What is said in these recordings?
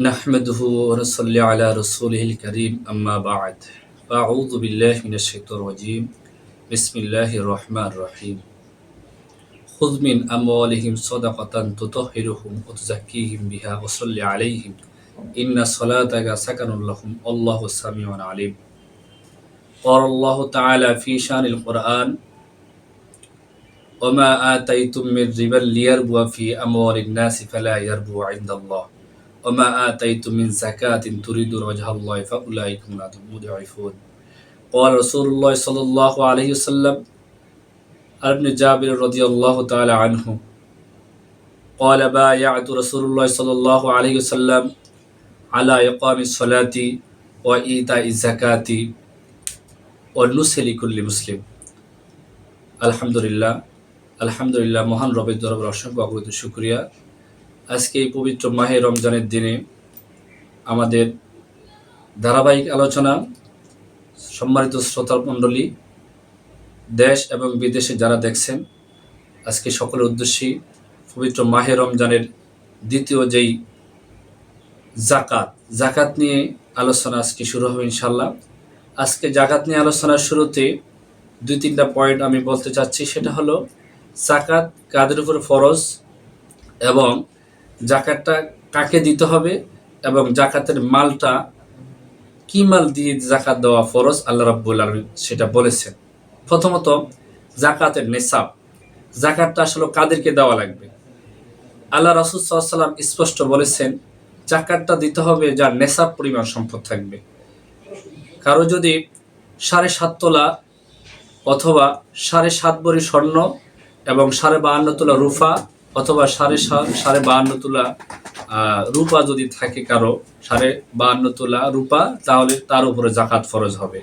نحمده ونصلي على رسوله الكريم أما بعد. أعوذ بالله من الشيطان الرجيم. بسم الله الرحمن الرحيم. خذ من أموالهم صدقة تطهرهم وتزكيهم بها وصل عليهم. إن صلاتك سكن لهم. الله سميع عليم. قال الله تعالى في شان القرآن وما آتيتم من ربا ليربو في أموال الناس فلا يربو عند الله. وما آتيتم من زكاة تريدون وجه الله فأولئك هم المضعفون قال رسول الله صلى الله عليه وسلم عن ابن جابر رضي الله تعالى عنه قال بايعت رسول الله صلى الله عليه وسلم على إقام الصلاة وإيتاء الزكاة والنصح لكل مسلم আলহামদুলিল্লাহ আলহামদুলিল্লাহ মহান রবের দরবার অসংখ্য অগ্রত শুক্রিয়া আজকে এই পবিত্র মাহে রমজানের দিনে আমাদের ধারাবাহিক আলোচনা, সম্মানিত শ্রোতা মণ্ডলী, দেশ এবং বিদেশে যারা দেখছেন, আজকে সকলের উদ্দেশ্যেই পবিত্র মাহে রমজানের দ্বিতীয় যেই জাকাত জাকাত নিয়ে আলোচনা আজকে শুরু হবে ইনশাল্লাহ আজকে জাকাত নিয়ে আলোচনার শুরুতে দুই তিনটা পয়েন্ট আমি বলতে চাচ্ছি, সেটা হলো জাকাত কাদের উপর ফরজ এবং জাকাতটা কাকে দিতে হবে এবং জাকাতের মালটা কি মাল দিয়ে জাকাত দেওয়া ফরজ? আল্লাহ রাব্বুল আলমিন সেটা বলেছেন। প্রথমত, জাকাতের নেশাব জাকাতটা আসলে কাদেরকে দেওয়া লাগবে? আল্লাহ রাসুল সাল্লাম স্পষ্ট বলেছেন, জাকাতটা দিতে হবে যার নেশাব পরিমাণ সম্পদ থাকবে। কারও যদি সাড়ে সাত তোলা অথবা সাড়ে সাত বড়ি স্বর্ণ এবং সাড়ে বাহান্ন তোলা রুফা অথবা সাড়ে সাড়ে বাহান্ন তোলা রূপা যদি থাকে কারও, সাড়ে বাহান্ন তোলা রূপা, তাহলে তার উপরে জাকাত ফরজ হবে।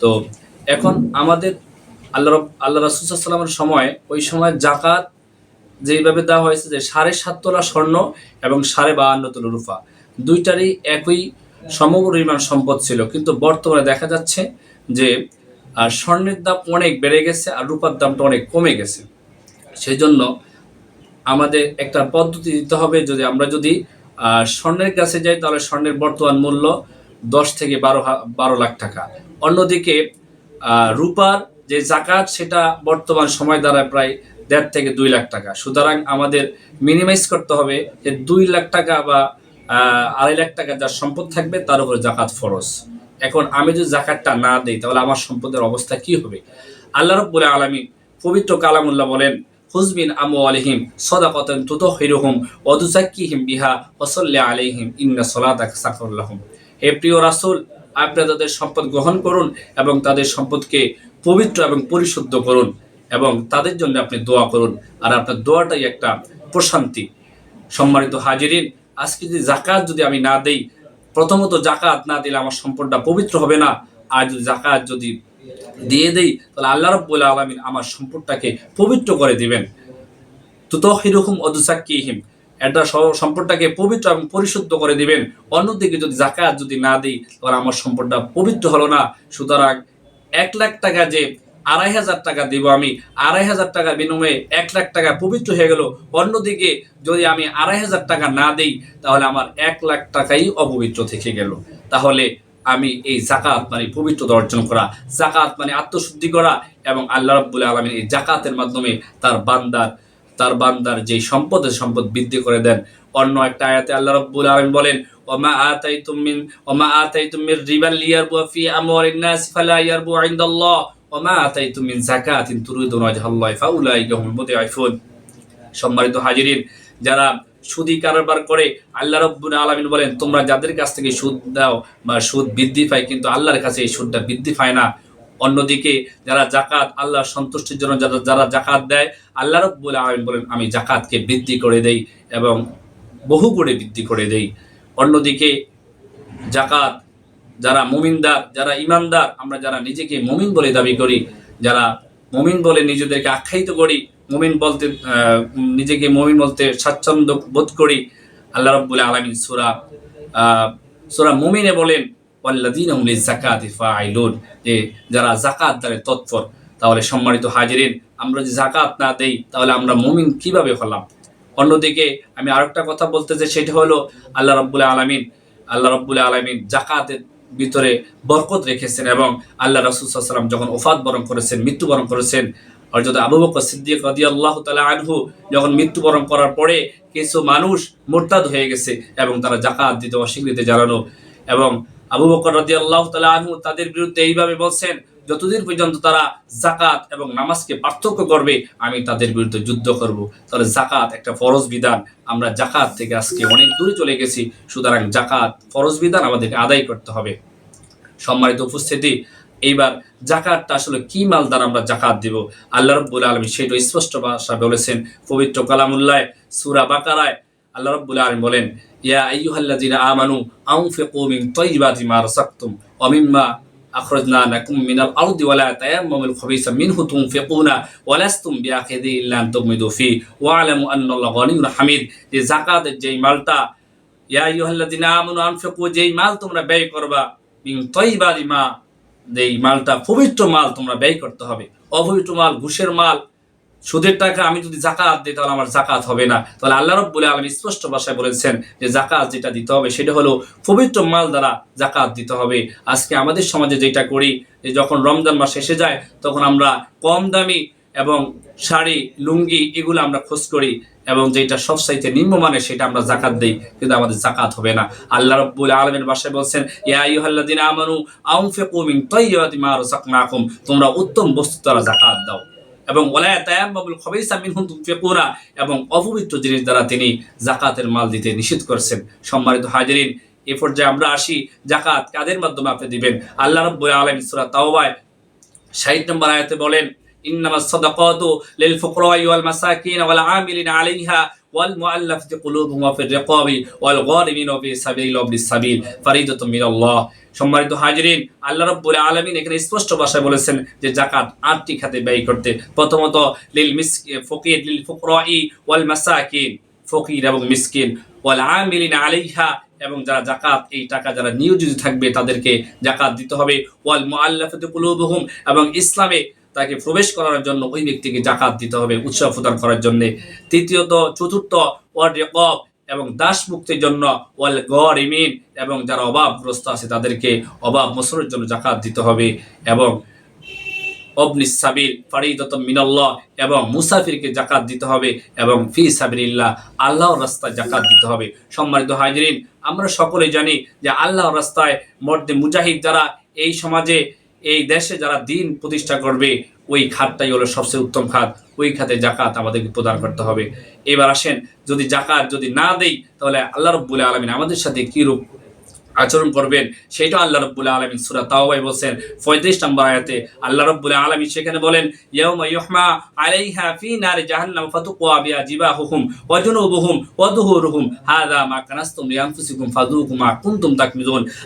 তো এখন আমাদের আল্লাহ আল্লাহ রাসুসাল্লামের সময়, ওই সময় জাকাত যেইভাবে দেওয়া হয়েছে যে সাড়ে সাত তোলা স্বর্ণ এবং সাড়ে বাহান্ন তোলা রূপা, দুইটারই একই সমপরিমাণ সম্পদ ছিল। কিন্তু বর্তমানে দেখা যাচ্ছে যে স্বর্ণের দাম অনেক বেড়ে গেছে আর রূপার দামটা অনেক কমে গেছে। সেই জন্য আমাদের একটা পদ্ধতি দিতে হবে যদি আমরা যদি স্বর্ণের কাছে যাই, তাহলে স্বর্ণের বর্তমান মূল্য দশ থেকে বারো বারো লাখ টাকা। অন্যদিকে রূপার যে জাকাত, সেটা বর্তমান সময় দ্বারা প্রায় দেড় থেকে দুই লাখ টাকা। সুতরাং আমাদের মিনিমাইজ করতে হবে যে দুই লাখ টাকা বা আড়াই লাখ টাকা যার সম্পদ থাকবে, তার উপরে জাকাত ফরজ। এখন আমি যদি জাকাতটা না দিই, তাহলে আমার সম্পদের অবস্থা কি হবে? আল্লাহ রব্বুল আলমী পবিত্র কালামুল্লাহ বলেন হুজবিন আমু আলহিম সদাকতন তুত হিরুহুম অদুজাক্কিহিম বিহা ওসল্লা আলহিম ইন্না সলাদাক সাকরুল্লাহম হে প্রিয় রাসুল, আপনি তাদের সম্পদ গ্রহণ করুন এবং তাদের সম্পদকে পবিত্র এবং পরিশুদ্ধ করুন এবং তাদের জন্য আপনি দোয়া করুন। আর আপনার দোয়াটাই একটা প্রশান্তি। সম্মানিত হাজিরিন, আজকে যদি জাকাত যদি আমি না দেই, প্রথমত জাকাত না দিলে আমার সম্পদটা পবিত্র হবে না। আর যদি জাকাত যদি দিয়ে দেই, তাহলে আল্লাহ রব্বুল আলমিন আমার সম্পদটাকে পবিত্র করে দিবেন। তুত হিরুহুম অদুসাক্কিহিম এটা সম্পদটাকে পবিত্র এবং পরিশুদ্ধ করে দিবেন। অন্যদিকে যদি জাকাত যদি না দিই, তাহলে আমার সম্পদটা পবিত্র হলো না। সুতরাং এক লাখ টাকা যে আড়াই হাজার টাকা দিব আমি, আড়াই হাজার টাকার বিনিময়ে এক লাখ টাকা পবিত্র হয়ে গেল। অন্যদিকে যদি আমি আড়াই হাজার টাকা না দিই, তাহলে আমার এক লাখ টাকাই অপবিত্র থেকে গেল। তাহলে আমি এই জাকাত মানে পবিত্রতা অর্জন করা জাকাত মানে আত্মশুদ্ধি করা এবং আল্লাহ রব্বুল আলমীর এই জাকাতের মাধ্যমে তার বান্দার তার বান্দার যে সম্পদের সম্পদ বৃদ্ধি করে দেন। অন্য একটা আয়াতে আল্লাহ রব্বুল আলম বলেন, ওমা আতাই তুমিন ওমা আতাই তুমির রিবাল লিয়ারবু ফি আমওয়ালিন নাস ফালা ইয়ারবু ইনদাল্লাহ, ওমা আতাই তুমিন যাকাতিন তুরিদুন ওয়াজহাল্লাহ ফাউলাইকা হুমুল মুদিআফুন সম্মানিত হাজিরিন, যারা সুদি কারবার করে আল্লাহ রব্বুল আলমিন বলেন, তোমরা যাদের কাছ থেকে সুদ দাও বা সুদ বৃদ্ধি পায়, কিন্তু আল্লাহর কাছে এই সুদটা বৃদ্ধি পায় না। অন্যদিকে যারা জাকাত আল্লাহ সন্তুষ্টির জন্য যারা যারা জাকাত দেয়, আল্লাহ রব্বুল আলমিন বলেন, আমি জাকাতকে বৃদ্ধি করে দেই এবং বহু করে বৃদ্ধি করে দেই। অন্যদিকে জাকাত যারা মুমিনদার, যারা ইমানদার, আমরা যারা নিজেকে মুমিন বলে দাবি করি, যারা মুমিন বলে নিজেদেরকে আখ্যায়িত করি মুমিন বলতে নিজেকে মুমিন বলতে স্বাচ্ছন্দ্য বোধ করি আল্লাহ রব্বুল আলমিন সুরা সুরা মুমিনে বলেন যে যারা জাকাত দ্বারে তৎপর, তাহলে সম্মানিত হাজিরিন, আমরা যদি জাকাত না দেই, তাহলে আমরা মুমিন কীভাবে হলাম? অন্যদিকে আমি আরেকটা কথা বলতে চাই, সেটা হলো আল্লাহ রব্বুল আলমিন, আল্লাহ রব্বুল আলমিন জাকাতের ভিতরে বরকত রেখেছেন এবং আল্লাহ রসুল সাল্লাম যখন ওফাত বরণ করেছেন, মৃত্যুবরণ করেছেন অর্থাৎ আবু বকর সিদ্দিক রাদি আল্লাহ তালা আনহু যখন মৃত্যুবরণ করার পরে কিছু মানুষ মোরতাদ হয়ে গেছে এবং তারা জাকাত দিতে অস্বীকৃতি জানানো এবং আবু বকর রাদি আল্লাহ তালা আনহু তাদের বিরুদ্ধে এইভাবে বলছেন, যতদিন পর্যন্ত তারা জাকাত এবং নামাজকে পার্থক্য করবে, আমি তাদের বিরুদ্ধে যুদ্ধ করব। তাহলে জাকাত একটা ফরজ বিধান। আমরা জাকাত থেকে আজকে অনেক দূরে চলে গেছি, সুতরাং জাকাত ফরজ বিধান আমাদেরকে আদায় করতে হবে। সম্মানিত উপস্থিতি এইবার জাকাতটা আসলে কি মাল দ্বারা আমরা জাকাত দিব আল্লাহ রব্বুল আলমী সেটা স্পষ্ট ভাষা বলেছেন পবিত্র কালামুল্লাহ সুরা বাকারায় আল্লাহ রব্বুল আলম বলেন ইয়া আইয়ুহাল্লাযিনা আমানু আনফিকু মিন তাইয়্যিবাতি মা রাযাকতুম ওয়া মিম্মা أخرجنا لكم من الأرض ولا تيمموا الخبيث منه تنفقون ولستم بآخذه إلا أن تغمضوا فيه واعلموا أن الله غني حميد যে জাকাতের যেই মালটা ইয়া আইয়ুহাল্লাযিনা আমানু আনফিকু যেই মাল তোমরা ব্যয় করবা মিন তাইয়্যিবাতি মা যেই মালটা, পবিত্র মাল তোমরা ব্যয় করতে হবে। অপবিত্র মাল, ঘুষের মাল, সুদের টাকা আমি যদি জাকাত দিই তাহলে আমার জাকাত হবে না। তাহলে আল্লাহ রব্বুল আলম স্পষ্ট ভাষায় বলেছেন যে জাকাত যেটা দিতে হবে সেটা হলো পবিত্র মাল দ্বারা জাকাত দিতে হবে। আজকে আমাদের সমাজে যেটা করি, যে যখন রমজান মাস এসে যায়, তখন আমরা কম দামি এবং শাড়ি, লুঙ্গি এগুলো আমরা খোঁজ করি। এবং যেটা সবসাইতে নিম্নমানের সেটা আমরা জাকাত দিই, কিন্তু আমাদের জাকাত হবে না। আল্লাহ রব্বুল আলমের ভাষায় বলছেন আমানু মিন তাইয়্যিবাতি মা রাযাকনাকুম তোমরা উত্তম বস্তু দ্বারা জাকাত দাও। এবং ওলায়া তায়াম্মাবুল খবিসা মিনহুম তুনফিকুনা, এবং অপবিত্র জিনিস দ্বারা তিনি জাকাতের মাল দিতে নিষেধ করছেন। সম্মানিত হাজিরিন, এ পর্যায়ে আমরা আসি জাকাত কাদের মাধ্যমে আপনি দিবেন? আল্লাহ রাব্বুল আলামিন সূরা তাওবায় 60 নম্বর আয়াতে বলেন আলাইহা ওয়াল মুআল্লাফাতি কুলুবুহুম ওয়া ফির রিকাবি ওয়াল গারিমিন ফি সাবিল ওয়া সাবিল ফারিদাতুম মিনাল্লাহ। সম্মানিত আল্লাহ রাব্বুল আলামিন এখানে স্পষ্ট ভাষায় বলেছেন যে জাকাত খাতে ব্যয় করতে। প্রথমত, লিল ফকির, লিল ওয়াল মাসাকিন, ফকির এবং মিসকিন, ওয়াল আমিলিন এবং যারা জাকাত এই টাকা যারা নিয়োজিত থাকবে তাদেরকে জাকাত দিতে হবে। ওয়াল মুআল্লাফাতি কুলুবুহুম এবং ইসলামে তাকে প্রবেশ করার জন্য ওই ব্যক্তিকে জাকাত দিতে হবে উৎসাহ প্রদান করার জন্য। তৃতীয়ত, চতুর্থ, ওয়াল রিকাব এবং দাস মুক্তির জন্য ওয়াল গরিমিন এবং যারা অভাবগ্রস্ত আছে তাদেরকে অভাব মোসরের জন্য জাকাত দিতে হবে এবং অবনি সাবিল ফারিদত মিনাল্লাহ এবং মুসাফিরকে জাকাত দিতে হবে এবং ফি সাবিল্লাহ আল্লাহর রাস্তায় জাকাত দিতে হবে। সম্মানিত হাজরিন, আমরা সকলে জানি যে আল্লাহর রাস্তায় মর্দে মুজাহিদ যারা এই সমাজে এই দেশে যারা দিন প্রতিষ্ঠা করবে, ওই খাতটাই হলো সবচেয়ে উত্তম খাত। ওই খাতে জাকাত আমাদেরকে প্রদান করতে হবে। এবার আসেন, যদি জাকাত যদি না দেই, তাহলে আল্লাহ রব্বুল আলমিন আমাদের সাথে কী রূপ আচরণ করবেন সেটা আল্লাহ রব্বুল আলমিন সুরা তাওবাই বলছেন। পঁয়ত্রিশ নম্বর আয়াতে আল্লাহ রব্বুল আলমিন সেখানে বলেন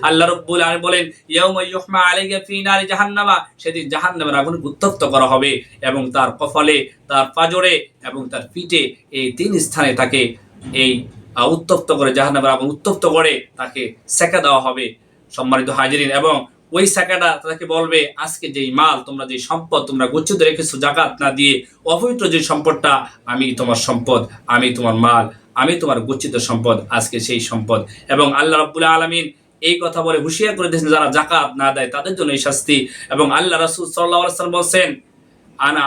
আল্লাহ বলেন আলাইহা জাহান্নামা। সেদিন জাহান্নামের উত্তপ্ত করা হবে এবং তার কফলে তার পাজরে এবং তার পিঠে এই তিন স্থানে তাকে এই উত্তপ্ত করে, জাহান্নামের আগুন উত্তপ্ত করে তাকে সেকা দেওয়া হবে সম্মানিত হাজিরিন। এবং ওই সেকাটা তাকে বলবে, আজকে যেই মাল, তোমরা যে সম্পদ, তোমরা গচ্ছিত রেখেছো, জাকাত না দিয়ে অপবিত্র যে সম্পদটা, আমি তোমার সম্পদ, আমি তোমার মাল, আমি তোমার গুচ্ছিত সম্পদ, আজকে সেই সম্পদ। এবং আল্লাহ রাব্বুল আলামিন এই কথা বলে হুঁশিয়ার করে দিয়েছেন, যারা জাকাত না দেয় তাদের জন্য এই শাস্তি। এবং আল্লাহ রাসূল আলাইহি বলছেন, আনা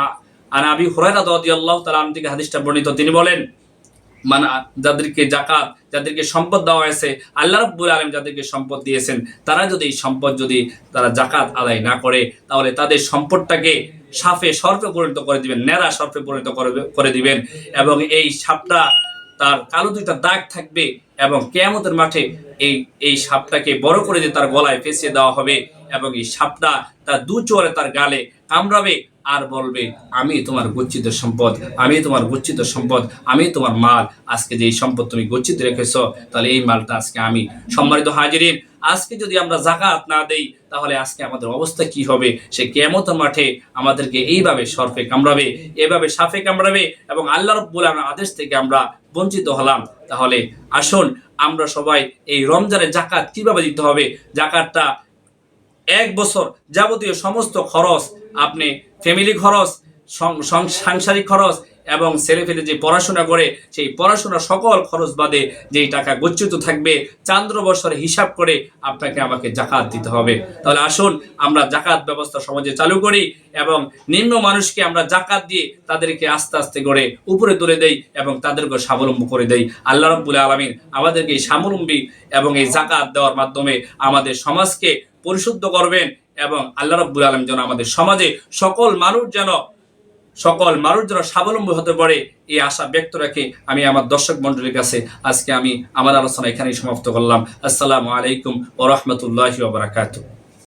আনা আবি হুরায়রা রাদিয়াল্লাহু আনহু থেকে হাদিসটা বর্ণিত, তিনি বলেন মানে যাদেরকে জাকাত যাদেরকে সম্পদ দেওয়া হয়েছে, আল্লাহ রব্বুল আলম যাদেরকে সম্পদ দিয়েছেন, তারা যদি এই সম্পদ যদি তারা জাকাত আদায় না করে, তাহলে তাদের সম্পদটাকে সাফে সর্পে পরিণত করে দিবেন, ন্যাড়া সর্পে পরিণত করে দিবেন এবং এই সাপটা তার কালো দুইটা দাগ থাকবে এবং কেয়ামতের মাঠে এই এই সাপটাকে বড় করে দিয়ে তার গলায় ফেঁসিয়ে দেওয়া হবে এবং এই সাপটা তার দু চোয়ারে তার গালে কামড়াবে। আর বলবে, আমি তোমার গচ্ছিত সম্পদ, আমি তোমার গচ্ছিত সম্পদ, আমি তোমার মাল। আজকে যে সম্পদ তুমি গচ্ছিত রেখেছ, তাহলে এই মালটা আজকে আমি সম্মানিত হাজিরিন আজকে যদি আমরা জাকাত না দেই, তাহলে আজকে আমাদের অবস্থা কি হবে? সে কেমত মাঠে আমাদেরকে এইভাবে সর্ফে কামড়াবে, এভাবে সাফে কামড়াবে এবং আল্লাহ আলমের আদেশ থেকে আমরা বঞ্চিত হলাম। তাহলে আসুন আমরা সবাই এই রমজানের জাকাত কীভাবে দিতে হবে? জাকাতটা এক বছর যাবতীয় সমস্ত খরচ আপনি ফ্যামিলি খরচ সাংসারিক খরচ এবং ছেলে ফেলে যে পড়াশোনা করে, সেই পড়াশোনা সকল খরচ বাদে যেই টাকা গচ্ছিত থাকবে, চান্দ্র বছর হিসাব করে আপনাকে আমাকে জাকাত দিতে হবে। তাহলে আসুন, আমরা জাকাত ব্যবস্থা সমাজে চালু করি এবং নিম্ন মানুষকে আমরা জাকাত দিয়ে তাদেরকে আস্তে আস্তে করে উপরে তুলে দেই এবং তাদেরকে স্বাবলম্বী করে দেই। আল্লাহ রব্বুল আলমিন আমাদেরকে এই স্বাবলম্বী এবং এই জাকাত দেওয়ার মাধ্যমে আমাদের সমাজকে পরিশুদ্ধ করবেন এবং আল্লাহ রব্বুল আলম যেন আমাদের সমাজে সকল মানুষ যেন সকল মানুষ যেন স্বাবলম্বী হতে পারে, এই আশা ব্যক্ত রেখে আমি আমার দর্শক মন্ডলীর কাছে আজকে আমি আমার আলোচনা এখানেই সমাপ্ত করলাম। আসসালামু আলাইকুম ও রহমতুল্লাহ